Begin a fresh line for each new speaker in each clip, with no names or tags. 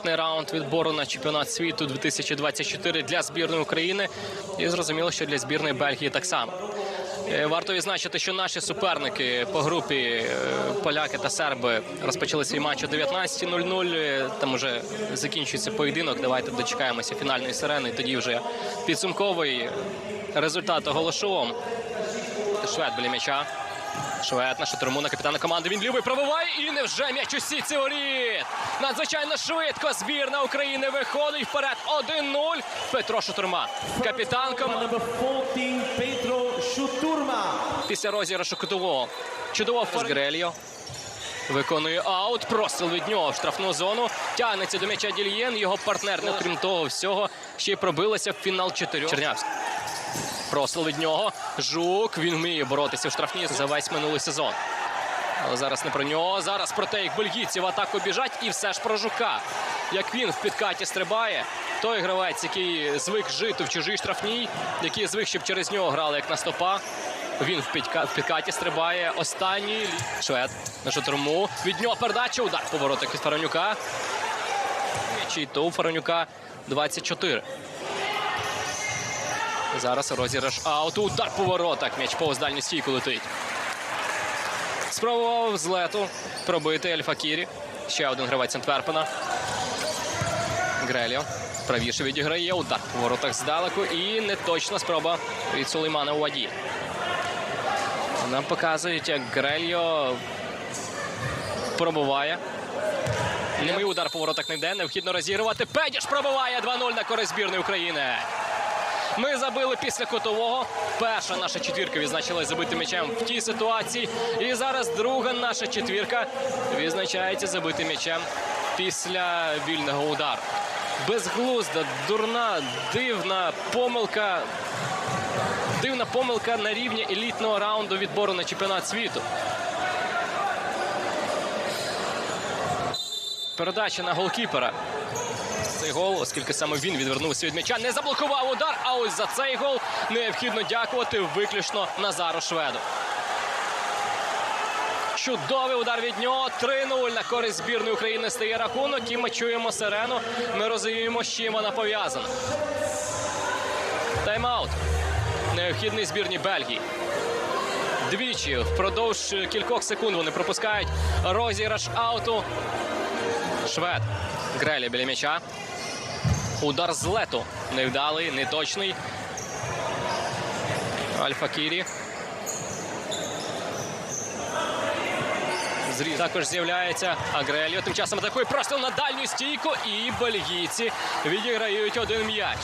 Елітний раунд відбору на чемпіонат світу 2024 для збірної України. І зрозуміло, що для збірної Бельгії так само. Е, Варто відзначити, що наші суперники по групі е, поляки та серби розпочали свій матч о 19.00. Е, Там уже закінчується поєдинок. Давайте дочекаємося фінальної сирени. Тоді вже підсумковий результат оголошуємо. Швед біля м'яча. Швед на штурму на капітана команди. Він лівий пробиває і невже м'яч у сітці воріт. Надзвичайно швидко збірна України виходить вперед 1-0. Петро Шутурма. Капітан команди.
Number 14,
після розіграшу кутового. Чудово Фазгрельо. Виконує аут, простріл від нього в штрафну зону. Тягнеться до м'яча Дільєн. Його партнер, ну, крім того всього, ще й пробилася в фінал чотирьох. Чернявський. Простріл від нього. Жук. Він вміє боротися в штрафні за весь минулий сезон. Але зараз не про нього. Зараз про те, як бельгійці в атаку біжать, і все ж про жука. Як він в підкаті стрибає, той гравець, який звик жити в чужій штрафній, який звик, щоб через нього грали як на стопа. Він в, підка... в підкаті стрибає. Останній швед на шатурму. Від нього передача. Удар по воротах від Фаранюка. М'ячі то у Фаранюка 24. Зараз розіграш аут. Удар по. М'яч повз дальню стійку летить. Спробував з лету пробити Ель Факірі. Ще один гравець Антверпена. Греліо. Правіше відіграє. Удар по воротах здалеку. І неточна спроба від Сулеймана Уаді. Нам показують, як Грельо пробуває. Немий удар по не йде. Необхідно розігрувати. Педіш пробиває 2-0 на користь збірної України. Ми забили після котового. Перша наша четвірка відзначилась забитим м'ячем в тій ситуації. І зараз друга наша четвірка відзначається забитим м'ячем після вільного удару. Безглузда, дурна, дивна помилка. Дивна помилка на рівні елітного раунду відбору на чемпіонат світу. Передача на голкіпера. Цей гол, оскільки саме він відвернувся від м'яча, не заблокував удар. А ось за цей гол необхідно дякувати виключно Назару Шведу. Чудовий удар від нього. 3-0 на користь збірної України стає рахунок. І ми чуємо сирену. Ми розуміємо, з чим вона пов'язана. Тайм-аут. Необхідний збірні Бельгії. Двічі впродовж кількох секунд вони пропускають розіграш ауту. Швед. Грелі біля м'яча. Удар з лету. Невдалий, неточний. Альфа Кірі. Також з'являється Агреліо. Тим часом атакує просто на дальню стійку. І бельгійці відіграють один м'яч.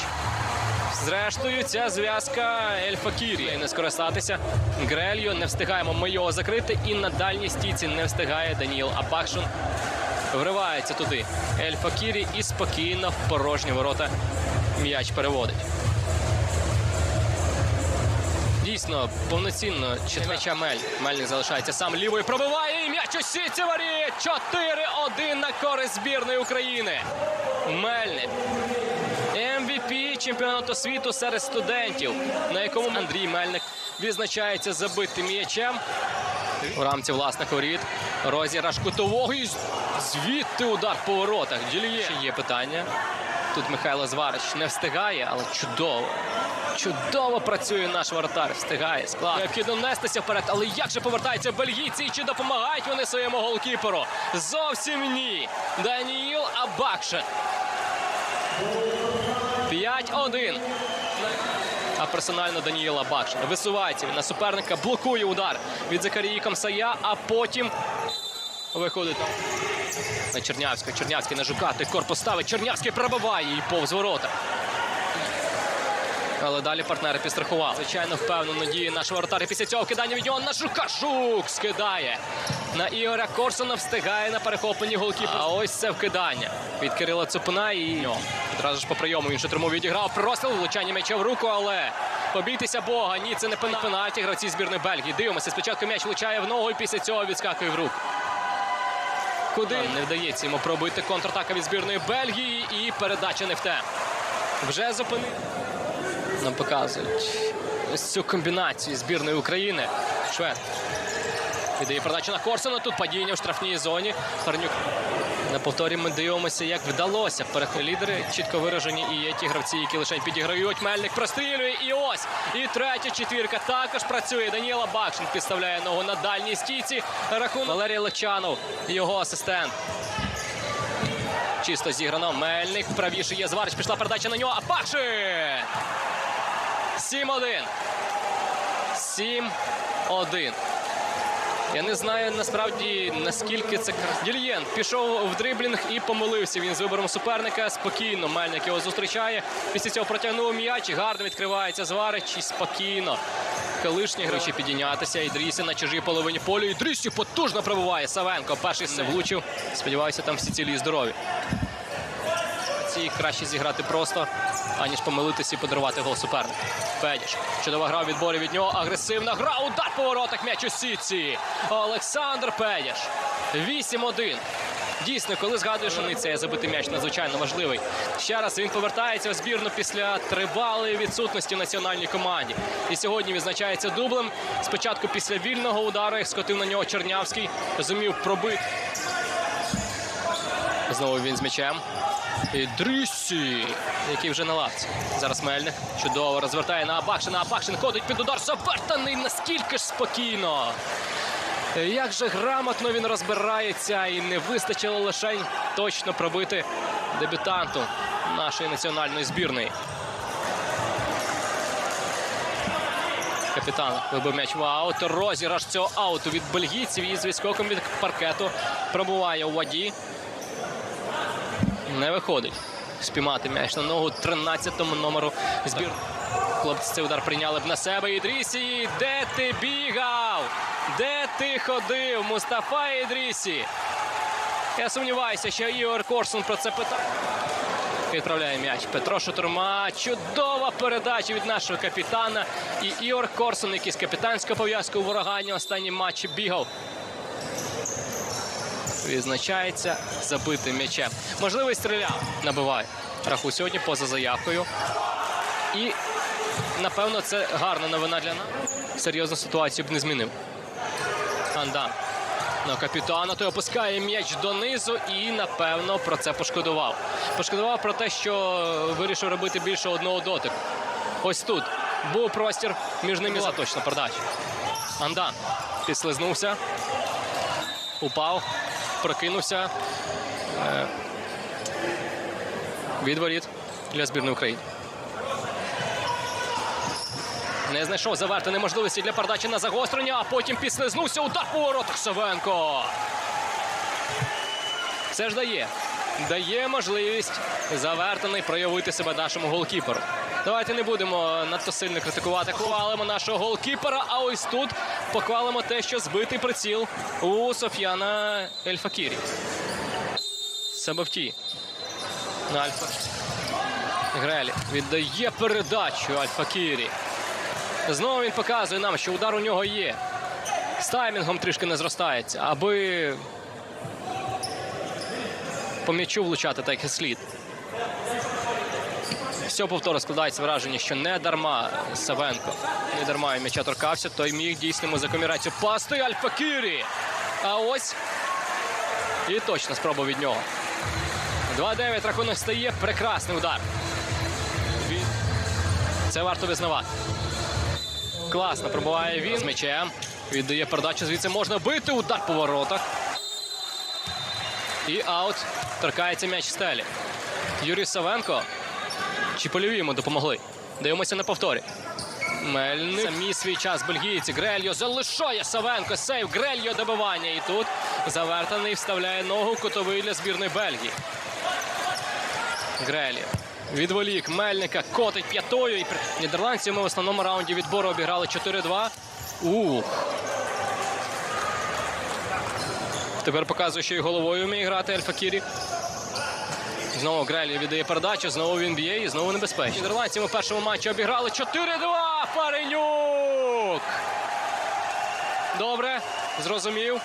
Зрештою, ця зв'язка Ельфа Кірі не скористатися. Грельо не встигаємо ми його закрити. І на дальній стійці не встигає Даніл Абакшин. Вривається туди Ель Факірі і спокійно в порожні ворота м'яч переводить. Дійсно, повноцінно четвеча Мель. Мельник залишається сам лівою. Пробиває і м'яч у сітці воріт. 4-1 на користь збірної України. Мельник. MVP чемпіонату світу серед студентів, на якому Андрій Мельник відзначається забитим м'ячем. У рамці власних воріт. Розіграш кутового і звідти удар по воротах. Діліє. Ще є питання. Тут Михайло Зварич не встигає, але чудово. Чудово працює наш воротар. Встигає. Склад. Необхідно нестися вперед. Але як же повертаються бельгійці і чи допомагають вони своєму голкіперу? Зовсім ні. Даніїл Абакшин. 5-1. А персонально Даніїла Бакшин висувається він на суперника, блокує удар від Закарії Камсая, а потім виходить на Чернявського. Чернявський на Жука, той корпус ставить. Чернявський пробиває і повз ворота. Але далі партнери підстрахували. Звичайно, впевнено діє наш воротар. І після цього кидання від нього на Жука. Жук скидає. На Ігоря Корсона встигає на перехопленні голкіпер. А ось це вкидання від Кирила Цупина і. Одразу ж по прийому він шатриму відіграв. Простріл, влучання м'яча в руку, але побійтеся Бога. Ні, це не пена- пенальті гравці збірної Бельгії. Дивимося, спочатку м'яч влучає в ногу і після цього відскакує в руку. Куди не вдається йому пробити контратака від збірної Бельгії і передача не в те. Вже зупинив. Нам показують ось цю комбінацію збірної України. Швед. Віддає передачу на Корсуна. Тут падіння в штрафній зоні. Парнюк. На повторі ми дивимося, як вдалося. Перех- Лідери чітко виражені і є ті гравці, які лише підіграють. Мельник прострілює. І ось. І третя четвірка також працює. Даніла Бакшин підставляє ногу на дальній стійці. Рахунок Валерій Легчанов, його асистент. Чисто зіграно. Мельник правіше є Зварич. Пішла передача на нього. А Бакшин! 7-1. 7-1. Я не знаю насправді наскільки це Дільєн пішов в дриблінг і помилився. Він з вибором суперника спокійно. Мельник його зустрічає. Після цього протягнув м'яч. Гарно відкривається Зварич і спокійно. Колишні гроші підійнятися. Ідрісі на чужій половині полю. Ідрісі потужно пробуває Савенко. Перший не влучив. Сподіваюся, там всі цілі і здорові. Ці краще зіграти просто, аніж помилитися і подарувати гол супернику. Федіш. Чудова гра в відборі від нього. Агресивна гра. Удар по воротах. М'яч у сітці. Олександр Педіш. 8-1. Дійсно, коли згадуєш, цей забитий м'яч надзвичайно важливий. Ще раз він повертається в збірну після тривалої відсутності в національній команді. І сьогодні відзначається дублем. Спочатку після вільного удару, скотив на нього Чернявський, зумів пробити. Знову він з м'ячем. І Дріссі, який вже на лавці. Зараз Мельник чудово розвертає на Абакшина. Абакшин ходить під удар. Завертаний наскільки ж спокійно. Як же грамотно він розбирається і не вистачило лише точно пробити дебютанту нашої національної збірної. Капітан вибив м'яч в аут. Розіграш цього ауту від бельгійців і з відскоком від паркету пробуває у воді. Не виходить. Спіймати м'яч на ногу 13-му номеру збір. Хлопці цей удар прийняли б на себе. Ідрісі, де ти бігав? Де ти ходив? Мустафа Ідрісі. Я сумніваюся, що Ігор Корсун про це питав. Відправляє м'яч Петро Шатурма. Чудова передача від нашого капітана. І Ігор Корсун, який з капітанською пов'язкою в урагані останній матчі бігав. Відзначається забитим м'ячем. Можливо, і стріляв. Набиває. Раху сьогодні поза заявкою. І напевно це гарна новина для нас. Серйозну ситуацію б не змінив. Андан. На капітана той опускає м'яч донизу і, напевно, про це пошкодував. Пошкодував про те, що вирішив робити більше одного дотику. Ось тут був простір між ними. Була точно передача. Андан підслизнувся, упав, прокинувся. Е, Від воріт для збірної України. Не знайшов завертаної можливості для передачі на загострення, а потім підслизнувся удар по воротах Савенко. Це ж дає. Дає можливість завертаний проявити себе нашому голкіперу. Давайте не будемо надто сильно критикувати. Хвалимо нашого голкіпера, а ось тут похвалимо те, що збитий приціл у Соф'яна Ельфакірі. Сабавті. На Альфа. Грелі віддає передачу Альфакірі. Знову він показує нам, що удар у нього є. З таймінгом трішки не зростається, аби по м'ячу влучати так як слід. Все повторно складається враження, що не дарма Савенко, не дарма і м'яча торкався, той міг дійсно йому за комірацію пасти Альфакірі. А ось і точно спроба від нього. 2-9 рахунок стає. Прекрасний удар. Це варто визнавати. Класно пробуває він з м'ячем. Віддає передачу. Звідси можна бити. Удар по воротах. І аут. Торкається м'яч стелі. Юрій Савенко. Чи польові йому допомогли? Дивимося на повторі. Мельник. Самі свій час бельгійці. Грельо залишає Савенко. Сейв. Грельо добивання. І тут завертаний вставляє ногу кутовий для збірної Бельгії. Грелі. Відволік Мельника котить п'ятою. Нідерландці ми в основному раунді відбору обіграли 4-2. Ух. Тепер показує, що і головою вміє грати Ельфакірі. Знову Грелі віддає передачу, знову він б'є і знову небезпечно. Нідерландці в першому матчі обіграли 4-2. Паренюк. Добре, зрозумів.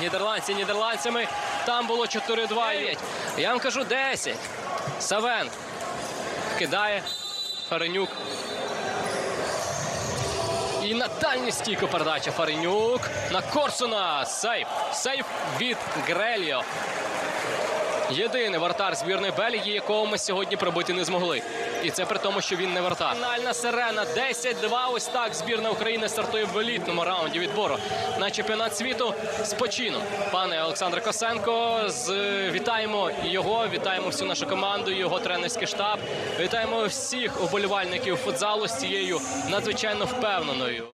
Нідерландці нідерландцями. Там було 4-2. Я вам кажу 10. Савен кидає Фаренюк. І на дальню передача Фаренюк на Корсуна. Сейф. Сейф від Греліо. Єдиний вратар збірної Бельгії, якого ми сьогодні пробити не змогли. І це при тому, що він не вратар. Фінальна сирена 10-2. Ось так збірна України стартує в елітному раунді відбору на чемпіонат світу з почином. Пане Олександре Косенко, з... вітаємо його, вітаємо всю нашу команду, його тренерський штаб. Вітаємо всіх уболівальників футзалу з цією надзвичайно впевненою.